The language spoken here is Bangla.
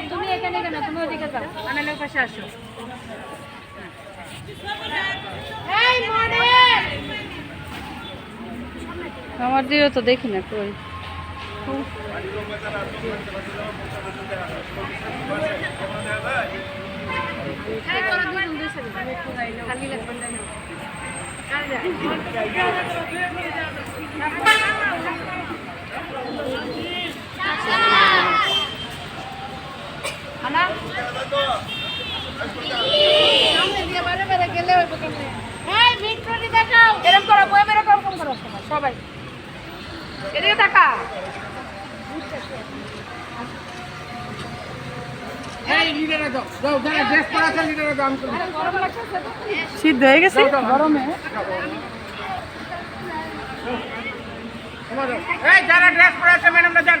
ওদিকে যাও। পাশে আসো আমার দিও তো দেখি না কই। খালি লাগবে না কার যায় আনা গেলে ওই দোকানে দেখাও। এরকম করো বই এরকম এরকম করো সবাই। এদিকে টাকা এই লিডারে যাও যাও যারা ড্রেস পরা আছে লিডারে যাও আমি তো গরম লাগছে তো সিদ্ধ হয়ে গেছে গরমে? এই যারা ড্রেস পরা আছে ম্যাডামরা যান।